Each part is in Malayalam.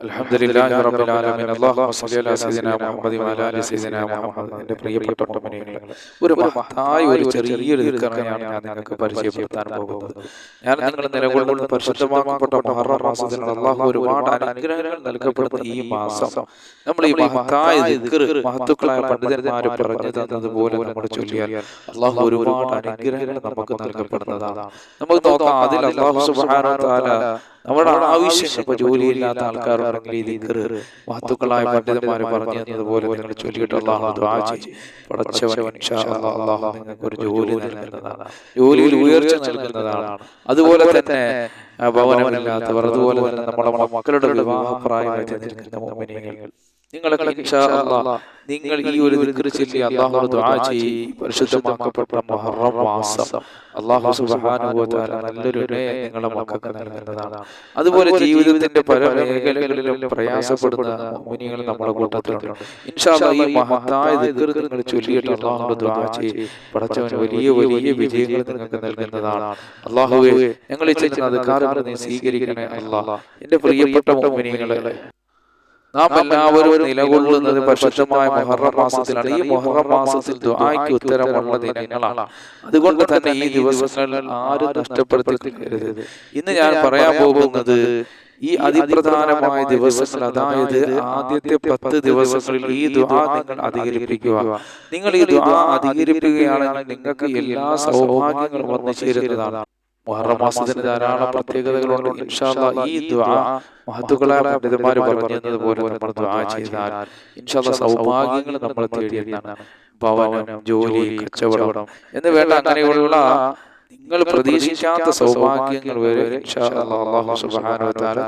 الحمد لله رب العالمين اللهم صل على سيدنا محمد وعلى ال سيدنا محمد എന്റെ പ്രിയപ്പെട്ട മുഅ്മിനീങ്ങളെ ഒരു മഹത്തായ ഒരു ചെറിയൊരു ദിക്റാണ് ഞാൻ നിങ്ങൾക്ക് പരിചയപ്പെടുത്താൻ പോകുന്നത് ഞാൻ നിങ്ങൾ നിലകൊള്ളുന്ന പരിശുദ്ധമാക്കപ്പെട്ട മുഹറം മാസത്തിൽ അള്ളാഹു ഒരുപാട് അനുഗ്രഹങ്ങൾ നൽകപ്പെടുന്ന ഈ മാസം നമ്മൾ ഈ മഹത്തായ ദിക്ർ മഹത്തുക്കളായ പണ്ഡിതന്മാർ പറഞ്ഞു തന്നതുപോലെ നമ്മൾ ചൊല്ലിയാൽ അള്ളാഹു ഒരുപാട് അനുഗ്രഹങ്ങൾ നമുക്ക് നൽകപ്പെടുന്നതാണ് നമുക്ക് നോക്കാം അതിൽ അള്ളാഹു സുബ്ഹാനഹു വ തആല നമ്മുടെ ആവശ്യം ഇപ്പൊ ജോലിയില്ലാത്ത ഈ മഹത്തുക്കളായ പണ്ഡിതന്മാർ പറഞ്ഞു തന്നതുപോലെ നിങ്ങൾ ചൊല്ലിയിട്ടുള്ള പടച്ചവൻ അള്ളാഹു നിങ്ങൾക്ക് ഒരു ജോലി നൽകുന്നതാണ്. ജോലിയിൽ ഉയർച്ച നൽകുന്നതാണ്. അതുപോലെ തന്നെ ഭവനമില്ലാത്തവർ അതുപോലെ തന്നെ നമ്മുടെ മക്കളുടെ വിവാഹപ്രായമായി തന്നിരിക്കുന്ന മോമിനിയങ്ങൾ അല്ലാഹ് നിങ്ങൾ ഈ ഒരു ദിക്ർ ചൊല്ലി അള്ളാഹു ദുആ ചെയ്യും. പരിശുദ്ധമാക്കപ്പെട്ട മുഹറം മാസം. അള്ളാഹു സുബ്ഹാനഹു വ തആല നല്ലൊരു നയം നിങ്ങളുടെ മക്കൾക്ക് നൽകുന്നതാണ്. അതുപോലെ ജീവിതത്തിന്റെ പല മേഖലകളിലും പ്രയാസപ്പെടുന്ന മുനികൾ നമ്മുടെ കൂട്ടത്തിലുണ്ട്. ഇൻഷാ അല്ലാഹ് ഈ മഹത്തായ ദിക്ർ നിങ്ങൾ ചൊല്ലിയിട്ട് അള്ളാഹു ദുആ ചെയ്യും. പടച്ചവൻ വലിയ വലിയ വിജയങ്ങൾ നിങ്ങൾക്ക് നൽകുന്നതാണ്. അള്ളാഹുവേ ഞങ്ങൾ ചെയ്യുന്ന അധികാരങ്ങൾ നീ സ്വീകരിക്കണേ അല്ലാഹ്. എന്റെ പ്രിയപ്പെട്ട മുനികളെ നാം എല്ലാവരും നിലകൊള്ളുന്നത് പരിശുദ്ധമായ മുഹറം മാസത്തിലാണ്. ഈ മുഹറം മാസത്തിൽ ദുആയ്ക്ക് ഉത്തരമുള്ള ദിനങ്ങളാണ്. അതുകൊണ്ട് തന്നെ ഈ ദിവസങ്ങളിൽ ആരും നഷ്ടപ്പെടുത്തിക്കരുത്. ഇന്ന് ഞാൻ പറയാൻ പോകുന്നത് ഈ അതിപ്രധാനമായ ദിവസങ്ങൾ അതായത് ആദ്യത്തെ പത്ത് ദിവസങ്ങളിൽ ഈ ദുആ നിങ്ങൾ അധികരിപ്പിക്കുക. നിങ്ങൾ ഈ ദുആ അധികരിപ്പിക്കുകയാണെങ്കിൽ നിങ്ങൾക്ക് എല്ലാ സൗഭാഗ്യങ്ങളും വന്നു ചേരുന്നതാണ്. മുഹറം മാസത്തിന് ധാരാളം പ്രത്യേകതകളുണ്ട്. ഇൻഷാ അല്ലാഹ് ഈ മഹത്തുക്കളായ പണ്ഡിതന്മാർ പറഞ്ഞതുപോലെ നമ്മൾ ദുആ ചെയ്താൽ ഇൻഷാ അല്ലാഹ് സൗഭാഗ്യങ്ങൾ നമ്മൾ തേടിയതാണ് ഭവനം ജോലി കച്ചവടം. എന്ന് വേണ്ട അങ്ങനെയുള്ള നിങ്ങൾ പ്രതീക്ഷിക്കാത്ത സൗഭാഗ്യങ്ങൾ വരെ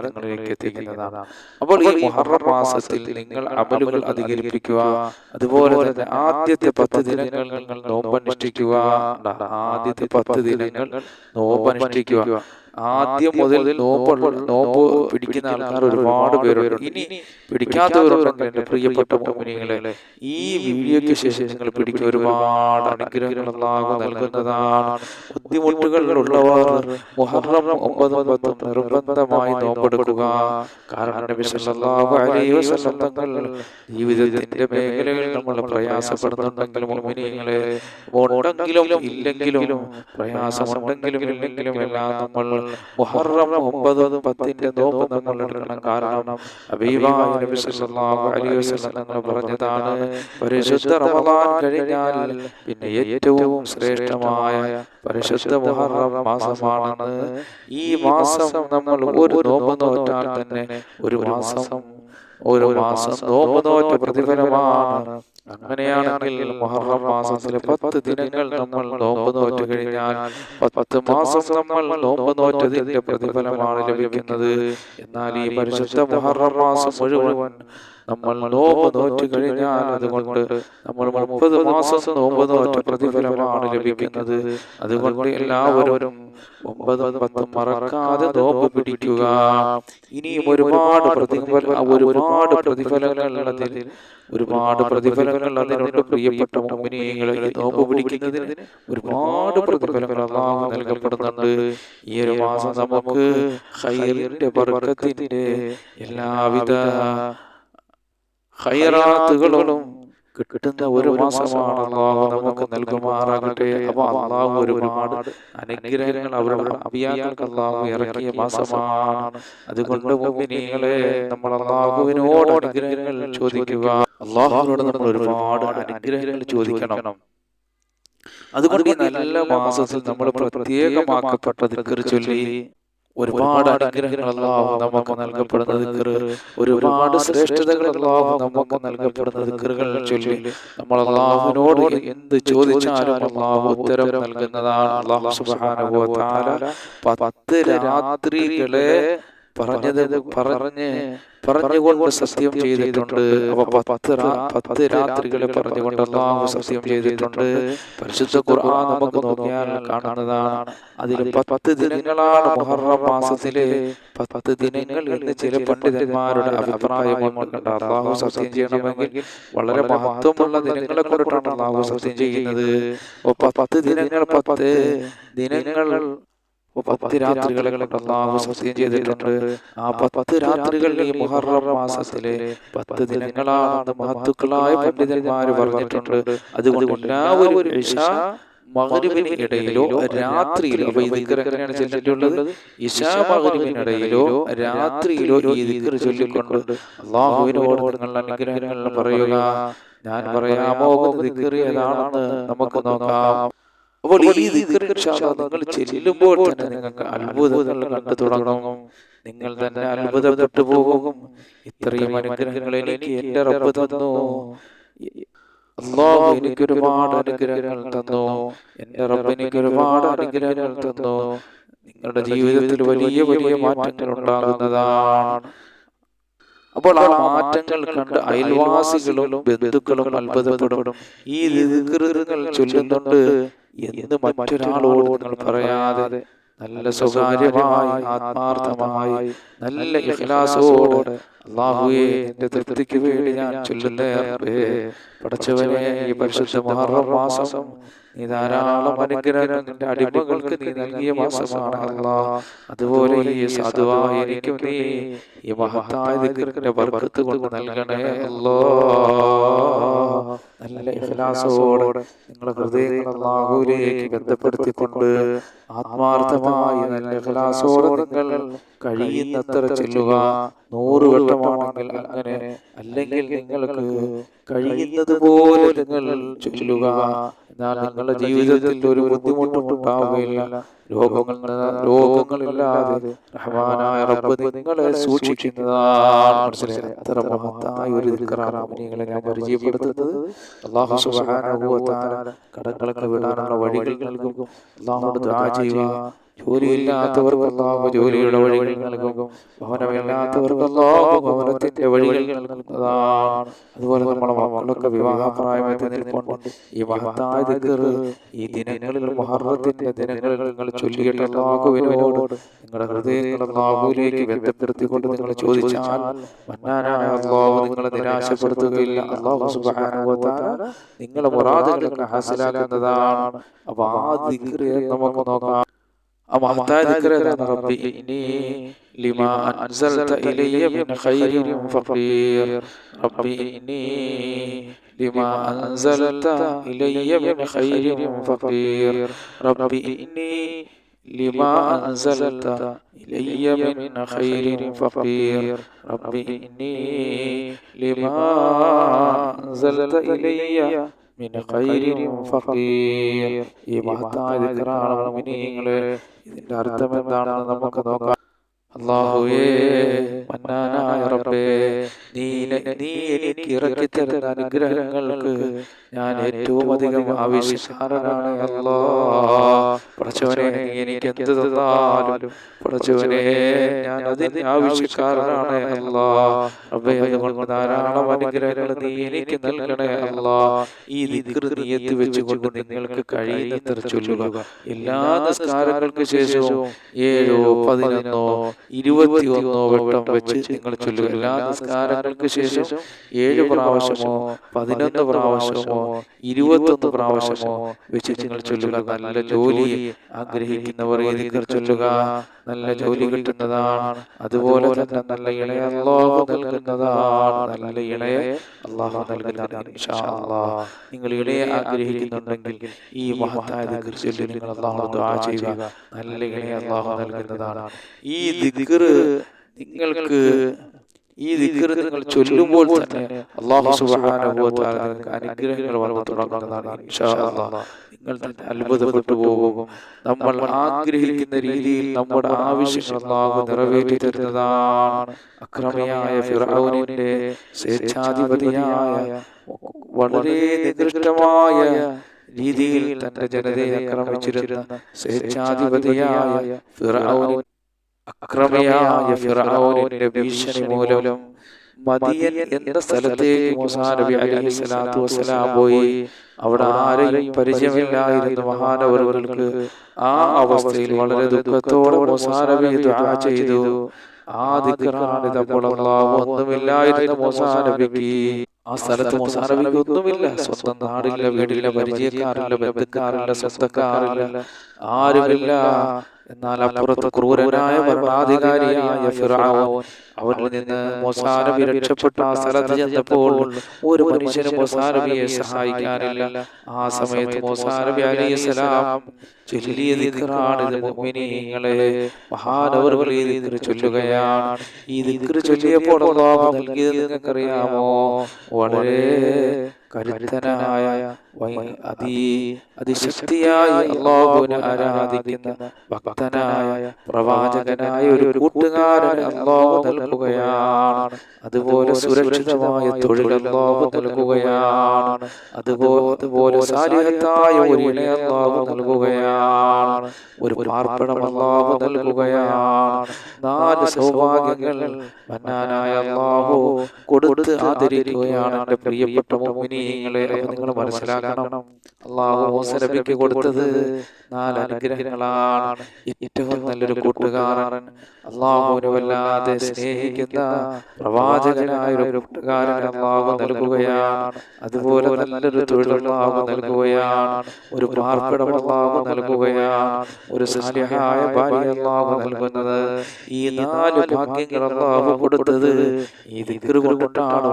നിങ്ങളിലേക്ക് എത്തിക്കുന്നതാണ്. അപ്പോൾ ഈ മുഹറം മാസത്തിൽ നിങ്ങൾ അമലുകൾ അധികരിപ്പിക്കുക അതുപോലെ തന്നെ ആദ്യത്തെ പത്ത് ദിനങ്ങൾ നിങ്ങൾ നോമ്പനുഷ്ഠിക്കുക ആദ്യത്തെ പത്ത് ദിനങ്ങൾ നോമ്പനുഷ്ഠിക്കുക. ആദ്യം മുതൽ നോമ്പ് നോമ്പ് പിടിക്കുന്ന ആൾക്കാർ ഒരുപാട് പേരുണ്ട്. ഇനി പിടിക്കാത്തവരുണ്ടെങ്കിൽ എന്റെ പ്രിയപ്പെട്ട മോമിനികളെ ഈ വീഡിയോയ്ക്ക് ശേഷം നിങ്ങൾ പിടിക്കുക ഒരുപാട് അനുഗ്രഹങ്ങൾ നൽകുന്നതാണ്. ബുദ്ധിമുട്ടുകൾ ഉള്ളവർ മുഹറം ഒമ്പതും പത്തും നിർബന്ധമായി നോമ്പെടുക്കുക. കാരണം നബി സല്ലല്ലാഹു അലൈഹി വസല്ലം തങ്ങൾ ജീവിതത്തിന്റെ മേഖലകളിൽ നമ്മൾ പ്രയാസപ്പെടുന്നുണ്ടെങ്കിലും മുഅ്മിനീങ്ങളെ ഉണ്ടെങ്കിലും ഇല്ലെങ്കിലും പ്രയാസമുണ്ടെങ്കിലും ഇല്ലെങ്കിലും എല്ലാം നമ്മൾ മുഹറം ഒമ്പതും പത്തിന്റെ നോമ്പ് നമ്മൾ എടുക്കണം കാരണം ഹബീബായ നബി സല്ലല്ലാഹു അലൈഹി വസല്ലം തങ്ങൾ പറഞ്ഞതാണ് പരിശുദ്ധ റമദാൻ കഴിഞ്ഞാൽ പിന്നെ ഏറ്റവും ശ്രേഷ്ഠമായ പരിശുദ്ധ മുഹറം മാസമാണെന്ന് ഈ മാസം നമ്മൾ ഒരു നോമ്പ് നോറ്റാൽ തന്നെ ഒരു മാസം ഒരു മാസം നോമ്പ് നോറ്റ പ്രതിഫലമാണ്. അങ്ങനെയാണെങ്കിൽ മുഹറം മാസത്തിലെ പത്ത് ദിനങ്ങൾ നമ്മൾ നോമ്പ് നോറ്റ് കഴിഞ്ഞാൽ പത്ത് മാസം നമ്മൾ നോമ്പ് നോറ്റതിന്റെ പ്രതിഫലമാണ് ലഭിക്കുന്നത്. എന്നാൽ ഈ പരിശുദ്ധ മുഹറം മാസം മുഴുവൻ നമ്മൾ നോമ്പ് നോറ്റ് കഴിഞ്ഞാൽ അതുകൊണ്ട് നമ്മൾ മുപ്പത് മാസം നോമ്പ് നോറ്റ പ്രതിഫലമാണ് ലഭിക്കുന്നത്. അതുകൊണ്ട് എല്ലാവരും ഒമ്പതും പത്തും മറക്കാതെ നോമ്പ് പിടിക്കുക. ഇനിയും ഒരുപാട് പ്രതിഫല ഒരുപാട് പ്രതിഫലങ്ങൾ അതിൽ ഒരുപാട് പ്രതിഫലങ്ങൾ അതിനോട് പ്രിയപ്പെട്ട മുമ്പിനികളെ നോമ്പ് പിടിക്കുന്നതിന് ഒരുപാട് പ്രതിഫലങ്ങൾ അള്ളാഹു നൽകപ്പെടുന്നുണ്ട്. ഈ ഒരു മാസം നമുക്ക് ഹൈറിന്റെ ബർക്കത്തിന്റെ എല്ലാവിധ ഹൈറാത്തുകളും കിട്ടുന്ന ഒരു മാസമാണ് അള്ളാഹു നമുക്ക് നൽകുമാറാകട്ടെ. അപ്പൊ അള്ളാഹു ഒരുപാട് അനുഗ്രഹങ്ങൾ അവരുടെ അഭിയാക്കൾക്ക് അള്ളാഹു ഇറക്കിയ മാസമാണ്. അതുകൊണ്ട് മുമ്പിനികളെ നമ്മൾ അള്ളാഹുവിനോട് അനുഗ്രഹങ്ങൾ ചോദിക്കുക. അള്ളാഹുവിനോട് നമ്മൾ ഒരുപാട് അനുഗ്രഹങ്ങൾ ചോദിക്കണം. അതുകൊണ്ട് ഈ നല്ല മാസത്തിൽ നമ്മൾ പ്രത്യേകമാക്കപ്പെട്ട ദിക്കർ ചൊല്ലി ഒരുപാട് അനുഗ്രഹങ്ങൾ അല്ലാഹു നമുക്ക് നൽകപ്പെടുന്ന ദിക്കർ ഒരുപാട് ശ്രേഷ്ഠതകൾ അല്ലാഹു നമുക്ക് നൽകപ്പെടുന്ന ചൊല്ലി നമ്മൾ അള്ളാഹുവിനോട് എന്ത് ചോദിച്ചാലും അള്ളാഹു ഉത്തരം നൽകുന്നതാണ് അള്ളാഹു തആല. പത്ത് രാത്രികളെ പറഞ്ഞത് പറഞ്ഞ് പറഞ്ഞുകൊണ്ട് സത്യം ചെയ്തിട്ടുണ്ട്. അപ്പൊ പത്ത് പത്ത് രാത്രികളെ പറഞ്ഞുകൊണ്ട് അള്ളാഹു സത്യം ചെയ്തിട്ടുണ്ട്. പരിശുദ്ധ ഖുർആൻ നമുക്ക് നോക്കിയാൽ കാണുന്നതാണ്. അതിൽ പത്ത് ദിനങ്ങളാണ് മുഹറം മാസത്തിലെ പത്ത് ദിനങ്ങൾ എന്ന് ചില പണ്ഡിതന്മാരുടെ അഭിപ്രായമുണ്ട് അള്ളാഹു സത്യം ചെയ്യണമെങ്കിൽ വളരെ മഹത്വമുള്ള ദിനങ്ങളെ കുറിച്ചാണ് അള്ളാഹു സത്യം ചെയ്യുന്നത്. പത്ത് ദിനങ്ങൾ പത്ത് ദിനങ്ങൾ പത്ത് രാത്രികളെ അള്ളാഹു സത്യം ചെയ്തിട്ടുണ്ട്. ആ പത്ത് രാത്രികൾ ഈ മുഹറം മാസത്തിലെ പത്ത് ദിനങ്ങളാണ് മഹത്തുക്കളായ പണ്ഡിതന്മാർ പറഞ്ഞിട്ടുണ്ട്. അതുകൊണ്ട് എല്ലാവരും മകരിവിന് ഇടയിലോ രാത്രിയിലോ. അപ്പൊ ഈ ദിക്കർ എങ്ങനെയാണ് ചെല്ലിട്ടുള്ളത് ഇഷാ മകരിവിനിടയിലോ രാത്രിയിലോ ഈ ദിക്കർ ചൊല്ലിക്കൊണ്ട് അള്ളാഹുവിനോട് നിങ്ങൾ അനുഗ്രഹങ്ങൾ പറയുക. ഞാൻ പറയാമോ ദിക്കർ ഏതാണെന്ന് നമുക്ക് നോക്കാം. അപ്പോൾ ഈ നിങ്ങൾ ചെല്ലുമ്പോൾ തന്നെ നിങ്ങൾക്ക് അത്ഭുതങ്ങൾ കണ്ടു തുടങ്ങും. നിങ്ങൾ തന്നെ അത്ഭുതപ്പെട്ടു പോകും. ഇത്രയും അനുഗ്രഹങ്ങൾ എനിക്ക് എന്റെ റബ്ബ് തന്നു. അള്ളാഹു എനിക്ക് ഒരുപാട് അനുഗ്രഹങ്ങൾ തന്നു. എന്റെ റബ്ബ് എനിക്ക് ഒരുപാട് അനുഗ്രഹങ്ങൾ തന്നു. നിങ്ങളുടെ ജീവിതത്തിൽ വലിയ വലിയ മാറ്റങ്ങൾ ഉണ്ടാകുന്നതാണ്. അപ്പോൾ ആ മാറ്റങ്ങൾ കണ്ട് അയൽവാസികളും ബന്ധുക്കളും അത്ഭുതപ്പെടും. ഈ ദിക്റുകൾ ചൊല്ലുന്നുണ്ട്. എന്ന് മറ്റൊരാളോട് നിങ്ങൾ പറയാതെ നല്ല സ്വകാര്യമായി ആത്മാർത്ഥമായി നല്ല ഇഖ്ലാസോടെ അള്ളാഹുയെ എന്റെ തൃപ്തിക്ക് വേണ്ടി ഞാൻ ചൊല്ലുന്നേ പടച്ചവനെ ഈ പരിശുദ്ധ മുഹറം മാസം നീ ധാരാളം അനുഗ്രഹം നിന്റെ അടിമകൾക്ക് നീ നൽകിയ മാസമാണ് അല്ലാ അതുപോലെ ഈ സാധുവായ എനിക്കും നീ ഈ മഹത്തായ ദിക്റിന്റെ ബർക്കത്ത് കൊണ്ട് നൽകണേ അല്ലോ നല്ല ഇഖ്ലാസോടെ നിങ്ങളുടെ ഹൃദയങ്ങൾ അല്ലാഹുവിലേക്ക് ബന്ധപ്പെടുത്തിക്കൊണ്ട് ആത്മാർത്ഥമായി നല്ല ഇഖ്ലാസോടെ നിങ്ങൾ കഴിയുന്നത്ര ചെല്ലുക. നൂറ് വട്ടമാണെങ്കിൽ അങ്ങനെ അല്ലെങ്കിൽ നിങ്ങൾക്ക് കഴിയുന്നത് പോലെ നിങ്ങൾ ചൊല്ലുക. എന്നാൽ നിങ്ങളുടെ ജീവിതത്തിൽ ഒരു ബുദ്ധിമുട്ടുണ്ടാവുകയില്ല രോഗങ്ങൾ രോഗങ്ങളില്ലാതെ റഹ്മാനായ റബ്ബ് നിങ്ങളെ സൂക്ഷിക്കുന്നതാണ് അത്ര മഹത്തായ ഒരു ദിക്കറാമിനികളെ ഞാൻ പരിചയപ്പെടുത്തുന്നത്. അള്ളാഹു സുബ്ഹാനഹു വ തആല കടങ്ങളൊക്കെ വിടാനുള്ള വഴികൾ നൽകും. അള്ളാഹുടെ ദുആ ചെയ്യുക. ജോലിയില്ലാത്തവർക്ക് അള്ളാഹു ജോലിയുടെ വഴികൾ നൽകും. ഭവനമില്ലാത്തവർക്ക് അള്ളാഹു ഭവനത്തിന്റെ വഴികൾ നൽകുന്നതാണ്. അതുപോലെ നമ്മളെ മക്കളൊക്കെ വിവാഹപ്രായമെത്തി നിൽക്കൊണ്ട് ഈ മഹത്തായ ദിക്കർ ഈ ദിനങ്ങളിൽ മഹറത്തിന്റെ ദിനങ്ങളിൽ നിങ്ങൾ ചൊല്ലിയിട്ട് അള്ളാഹുവിനോട് നിങ്ങളുടെ ഹൃദയങ്ങൾ അള്ളാഹുവിലേക്ക് ബന്ധപ്പെടുത്തിക്കൊണ്ട് നിങ്ങൾ ചോദിച്ചാൽ മന്നാനായ അള്ളാഹു നിങ്ങളെ നിരാശപ്പെടുത്തുകയില്ല. അള്ളാഹു സുബ്ഹാനഹു വ തആല നിങ്ങളെ മുറാദുകളൊക്കെ ഹാസിലാക്കുന്നതാണ്. അപ്പൊ ആ ദിക്കറിയെ നമുക്ക് നോക്കാം. أمعتاد كردن ربي إني لما أنزلت إلي من خير فقير. ربي إني لما أنزلت إلي من خير فقير. ربي إني لما أنزلت إلي من خير فقير. ربي إني لما أنزلت إلي ഈ മഹത്തായ മുഅ്മിനീങ്ങളെ. ഇതിന്റെ അർത്ഥം എന്താണെന്ന് നമുക്ക് നോക്കാം. അള്ളാഹുവേ മന്നാനായ റബ്ബേ നീ നീ എനിക്ക് ഇറക്കി തരുന്ന അനുഗ്രഹങ്ങൾക്ക് ഞാൻ ഏറ്റവും അധികം ആവശ്യക്കാരനാണ് അല്ലോ. പടച്ചവനെ എനിക്ക് എന്ത് തന്നാലും പടച്ചവനെ ഞാൻ അതിന് ആവശ്യക്കാരനാണ് അല്ലോ. റബ്ബേ അതുകൊണ്ട് ധാരാളം അനുഗ്രഹങ്ങൾ നീ എനിക്ക് നൽകണേ അല്ലോ. ഈ ദിക്ർ നീയത്ത് വെച്ചുകൊണ്ട് നിങ്ങൾക്ക് കഴിയുന്നത്ര ചൊല്ലുക. എല്ലാ നിസ്കാരങ്ങൾക്ക് ശേഷവും ഏഴോ പതിനൊന്നോ ഇരുപത്തിയൊന്നോ വട്ടം വെച്ച് നിങ്ങൾ ചൊല്ലുക. എല്ലാ നിസ്കാരങ്ങൾക്ക് ശേഷം ഏഴ് പ്രാവശ്യമോ പതിനൊന്ന് പ്രാവശ്യമോ ഇരുപത്തൊന്ന് പ്രാവശ്യമോ വെച്ച് നിങ്ങൾ ചൊല്ലുക. നല്ല ജോലി ആഗ്രഹിക്കുന്നവർ ഈ ചൊല്ലുക. നല്ല ജോലി കിട്ടുന്നതാണ്. അതുപോലെ തന്നെ നല്ല ഇളയ അള്ളാഹു നൽകുന്നതാണ്. നല്ല ഇളയ അള്ളാഹു നൽകുന്നതാണ് നിങ്ങൾ ഇളയെ ആഗ്രഹിക്കുന്നുണ്ടെങ്കിൽ ഈ മഹത്തായ ചൊല്ലി നിങ്ങൾ അള്ളാഹു ദുആ ചെയ്യുക. നല്ല ഇളയ അള്ളാഹു നൽകുന്നതാണ്. ഈ ദിക്ർ നിങ്ങൾക്ക് ഈ ദിക്കറ് നിങ്ങൾ ചൊല്ലുമ്പോൾ തന്നെ അള്ളാഹു നിങ്ങൾക്ക് അനുഗ്രഹങ്ങൾ വന്നു തുടങ്ങുന്നതാണ് നിങ്ങൾ തന്നെ അത്ഭുതപ്പെട്ടു പോകും. നമ്മൾ ആഗ്രഹിക്കുന്ന രീതിയിൽ നമ്മുടെ ആവശ്യങ്ങൾ അള്ളാഹു നിറവേറ്റി തരുന്നതാണ്. അക്രമിയായ ഫിറഔനിന്റെ സ്വേച്ഛാധിപതിയായ വളരെ നികൃഷ്ടമായ രീതിയിൽ തന്റെ ജനതയെ ആക്രമിച്ചിരുന്ന സ്വേച്ഛാധിപതിയായ ഫിറഔൻ അക്രമിയായ ഫിറഔനിന്റെ ഭീഷണി മൂലം മദിയൻ എന്ന സ്ഥലത്തേക്ക് മൂസാ നബി അലൈഹി സ്വലാത്തു വസ്സലാം പോയി. അവിടെ ആരെയും പരിചയമില്ലായിരുന്നു മഹാനവറുകൾക്ക്. ആ അവസ്ഥയിൽ വളരെ ദുഃഖത്തോടെ മൂസാ നബി ദുആ ചെയ്തു. ആ ദിക്റാണ് അപ്പോൾ അല്ലാഹു ഒന്നുമില്ലായിരുന്നു മൂസാ നബിക്ക്. ആ സ്ഥലത്ത് മൂസാ നബിക്ക് ഒന്നുമില്ല. സ്വന്തം നാടില്ല വീടില്ല പരിചയക്കാരില്ല ബന്ധുക്കാരില്ല സ്വന്തക്കാരില്ല ആരുമില്ല. എന്നാൽ അപ്പുറത്ത് ക്രൂരനായ ഭരണാധികാരിയായ ഫിറഔൻ അവരിൽ നിന്ന് മൊസാനബി രക്ഷപ്പെട്ട ആ സ്ഥലത്ത് ചെന്നപ്പോൾ ഒരു മനുഷ്യനും മൊസാനബിയെ സഹായിക്കാനില്ല. ആ സമയത്ത് മൊസാനബി അലൈഹിസ്സലാം ചൊല്ലിയ ദിക്റാണ് ഇത് മുഅ്മിനീങ്ങളെ. മഹാനവറുകൾ ഈ ചൊല്ലുകയാണ്. ഈ ദിക്റ് ചൊല്ലിയപ്പോൾ അല്ലാഹു നൽകിയത് നിങ്ങൾക്കറിയാമോ? വളരെ കരുത്തനായ അതി അതിശക്തിയായ അള്ളാഹുവിനെ ആരാധിക്കുന്ന ഭക്തനായ പ്രവാചകനായ ഒരു കൂട്ടുകാരൻ അള്ളാഹു നൽകുകയാണ്. അതുപോലെ സുരക്ഷിതമായ തൊഴിൽ അള്ളാഹു നൽകുകയാണ്. അതുപോലെ അതുപോലെ സാരിഹത്തായ ഒരു ഇണ അള്ളാഹു നൽകുകയാണ്. ഒരു പാർപ്പിടം അള്ളാഹു നൽകുകയാണ്. നാല് സൗഭാഗ്യങ്ങൾ മന്നാനായ അള്ളാഹു കൊടുത്ത് ആദരിക്കുകയാണ്. എന്റെ പ്രിയപ്പെട്ട മോമിനിയങ്ങളെ നിങ്ങൾ മനസ്സിലാക്കണം. അള്ളാഹു മൂസനബിക്ക് കൊടുത്തത് നാല് അനുഗ്രഹങ്ങളാണ്. ഏറ്റവും നല്ലൊരു കൂട്ടുകാരൻ. അള്ളാഹുവിനെ വല്ലാതെ സ്നേഹിക്കുന്ന പ്രവാചകനായ ഒരു കൂട്ടുകാരൻ അള്ളാഹു നൽകുകയാണ്. അതുപോലെ നല്ലൊരു തൊഴിൽ അള്ളാഹു നൽകുകയാണ്. ഒരു പാർപ്പിടം അള്ളാഹു നൽകുകയാണ്. ഒരു സ്നേഹായ ഭാര്യ അള്ളാഹു നൽകുന്നത്. ഈ നാല് ഭാഗ്യങ്ങൾ അള്ളാഹു കൊടുത്തത്. ഈ ദിക്റ് കൊണ്ടിട്ടാണ്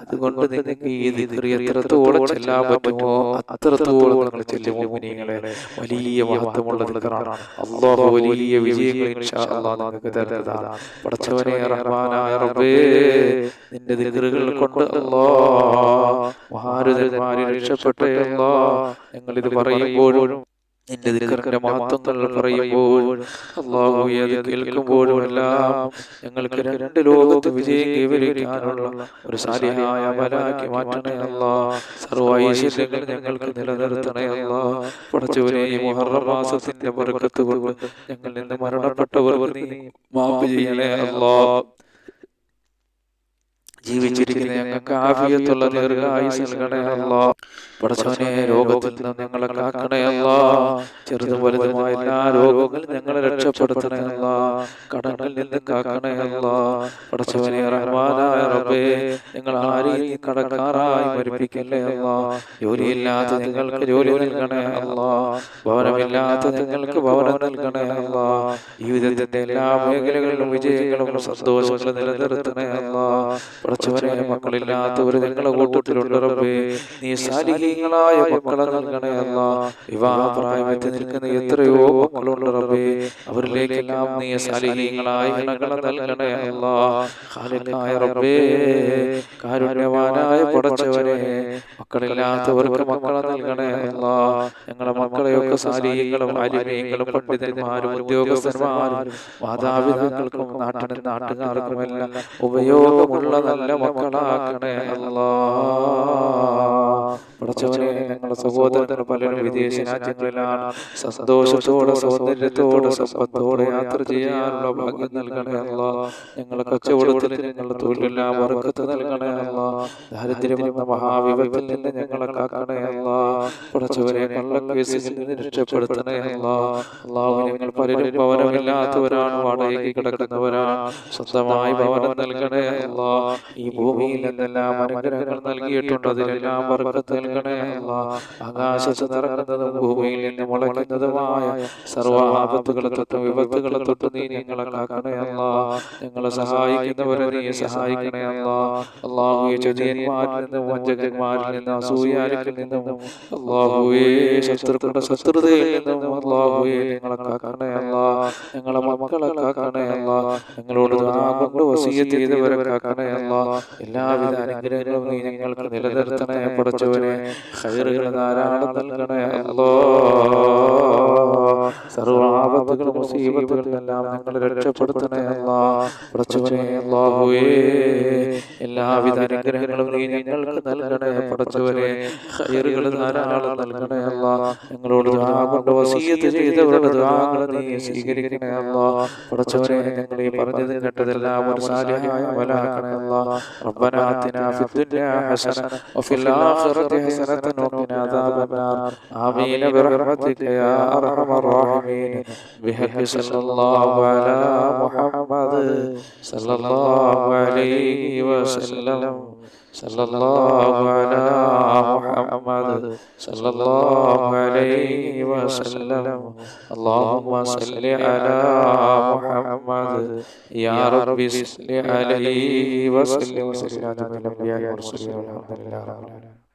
അതുകൊണ്ട് നിങ്ങൾക്ക് ഈ ദിക്കറി എത്രത്തോളം ചെല്ലാൻ പറ്റുമോ അത്രത്തോളം നിങ്ങൾ ചെല്ലുമോ നിങ്ങളെ വലിയ മഹത്വമുള്ള അള്ളാഹു വലിയ വിജയങ്ങൾ നിങ്ങൾക്ക് റഹ്മാനായ റബ്ബേ നിന്റെ ദിക്റുകൾ കൊണ്ട് അല്ലാഹ് മഹാരുതന്മാരെ രക്ഷപ്പെട്ടേ ഞങ്ങൾ ഇത് പറയുമ്പോഴും നിന്റെ ദിക്കറിന്റെ മഹത്വങ്ങൾ പറയുമ്പോൾ അള്ളാഹു അത് കേൾക്കുമ്പോഴും എല്ലാം ഞങ്ങൾക്ക് രണ്ട് ലോകത്ത് വിജയം കൈവരിക്കാനുള്ള ഒരു സാരിയായ അമലാക്കി മാറ്റണയല്ല സർവൈശ്വര്യങ്ങൾ ഞങ്ങൾക്ക് നിലനിർത്തണയല്ല പടച്ചവരെ ഈ മുഹറം മാസത്തിന്റെ കൊണ്ട് ഞങ്ങൾ നിന്ന് മരണപ്പെട്ടവർ നീ മാപ്പ് ചെയ്യണേ അല്ലാ. ജീവിച്ചിരിക്കുന്ന ഞങ്ങൾക്ക് ആഫിയത്തുള്ള ദീർഘായുസ് നൽകണേ അല്ലാ. പടച്ചവനെ രോഗത്തിൽ നിന്ന് ഞങ്ങളെ കാക്കണയല്ല ചെറുതും വലുതുമായ എല്ലാ രോഗങ്ങളും ഞങ്ങളെ രക്ഷപ്പെടുത്തണയല്ല കടകളിൽ കടങ്ങളിൽ നിന്ന് കാക്കണയല്ല പടച്ചവനെ റഹ്മാനായ റബ്ബേ ഞങ്ങൾ ആരെയും കടക്കാറായി മരിപ്പിക്കല്ലേ അല്ലാ. ജോലിയില്ലാത്ത നിങ്ങൾക്ക് ജോലി നൽകണേ അല്ലാ. ഭവനമില്ലാത്ത നിങ്ങൾക്ക് ഭവനം നൽകണേ അല്ലാ. ജീവിതത്തിന്റെ എല്ലാ മേഖലകളിലും വിജയങ്ങളും സന്തോഷങ്ങളും നിലനിർത്തണേ അല്ലാ. പടച്ചവനെ മക്കളില്ലാത്തവർ നിങ്ങളുടെ കൂട്ടത്തിലുണ്ട് റബ്ബേ. നീ സാലിഹീങ്ങളായ മക്കളെ നൽകണേ അല്ല. നിൽക്കുന്ന എത്രയോ മക്കളുണ്ട് റബ്ബേ. അവരിലേക്കെല്ലാം നീ സാലിഹീങ്ങളായ ഇണകളെ നൽകണേ അല്ല. ഖാലിഖായ റബ്ബേ. കാരുണ്യവാനായ പടച്ചവനെ. മക്കളില്ലാത്തവർക്ക് മക്കളെ നൽകണേ അല്ല. ഞങ്ങളുടെ മക്കളെയൊക്കെ സാലിഹീങ്ങളും ആലിമീങ്ങളും പണ്ഡിതന്മാരും ഉദ്യോഗസ്ഥന്മാരും മാതാപിതാക്കൾക്കും നാട്ടിനും നാട്ടുകാർക്കും എല്ലാം ഉപയോഗമുള്ള നല്ല മക്കളാക്കണേ അല്ലാ. പടച്ചവനെ ഞങ്ങളുടെ സഹോദരങ്ങൾ പലരും വിദേശ രാജ്യങ്ങളിലാണ് സന്തോഷത്തോടെ സൗന്ദര്യത്തോടെ സമ്പത്തോടെ യാത്ര ചെയ്യാനുള്ള ഭാഗ്യം നൽകണേ അല്ല. ഞങ്ങളുടെ കച്ചവടത്തിൽ ഞങ്ങളുടെ തൊഴിലെല്ലാം വർക്കത്ത് നൽകണേ അല്ല. ദാരിദ്ര്യമെന്ന മഹാവിപത്തിൽ നിന്ന് ഞങ്ങളെ കാക്കണേ അല്ല. പടച്ചവനെ കള്ളക്കേസിൽ നിന്ന് രക്ഷപ്പെടുത്തണേ അല്ല. അള്ളാഹു ഞങ്ങൾ പലരും ഭവനമില്ലാത്തവരാണ് വാടകയ്ക്ക് കിടക്കുന്നവരാണ്. സ്വന്തമായി ഭവനം നൽകണേ അല്ല. ഈ ഭൂമിയിൽ നിന്നെല്ലാം അനുഗ്രഹങ്ങൾ നൽകിയിട്ടുണ്ട്. അതിലെല്ലാം വർക്കത്ത് നൽകണേ ആകാശത്ത് നിറങ്ങുന്നതും ഭൂമിയിൽ നിന്ന് മുളയ്ക്കുന്നതുമായ സർവ ആപത്തുകളെ തൊട്ടും വിപത്തുകളെ തൊട്ട് നീ ഞങ്ങളെ കാക്കണേ അല്ല ഞങ്ങളെ സഹായിക്കുന്നവരെ നീ സഹായിക്കണേ അല്ല അള്ളാഹുയെ ചതിയന്മാരിൽ നിന്നും വഞ്ചകന്മാരിൽ നിന്നും അസൂയാരിൽ നിന്നും അള്ളാഹുവേ ശത്രുക്കളുടെ ശത്രുതയിൽ നിന്നും അള്ളാഹുവേ ഞങ്ങളെ കാക്കണേ അല്ല ഞങ്ങളെ മക്കളെ കാക്കണേ അല്ല ഞങ്ങളോട് കൊണ്ട് വസീയത്ത് ചെയ്തവരെ കാക്കണേ അല്ല എല്ലാവിധ അനുഗ്രഹങ്ങളും നീ ഞങ്ങൾക്ക് നിലനിർത്തണേ പടച്ചവനെ ഖൈറുകൾ ധാരാളം നൽകണേ അല്ലോ. ആപത്തുകളും മുസീബത്തുകളും എല്ലാം ഞങ്ങളെ രക്ഷപ്പെടുത്തണേ അല്ലാ പടച്ചവനെ അല്ലാഹുവേ എല്ലാവിധ അനുഗ്രഹങ്ങളും നീ ഞങ്ങൾക്ക് നൽകണേ പടച്ചവനെ ഖൈറുകൾ ധാരാളം നൽകണേ അല്ലാ ഞങ്ങളോട് ദുആ കൊണ്ട് വസീയത്ത് ചെയ്തവരുടെ ദുആകൾ നീ സ്വീകരിക്കണേ അല്ലാ പടച്ചവനെ ഞങ്ങൾ ഈ പറഞ്ഞത് കേട്ടതെല്ലാം ഒരു സാലിഹായ അമലാക്കണേ അല്ലാ ربنا آتنا في الدنيا حسنة وفي الآخرة حسنة وقنا عذاب النار آمين برحمتك يا أرحم الراحمين الراحمين بحق صلى الله على محمد صلى الله عليه وسلم. صلى الله على محمد صلى الله عليه وسلم. اللهم صل على محمد. يا رب صل عليه وسلم. وسلم على الانبياء والمرسلين والحمد لله رب العالمين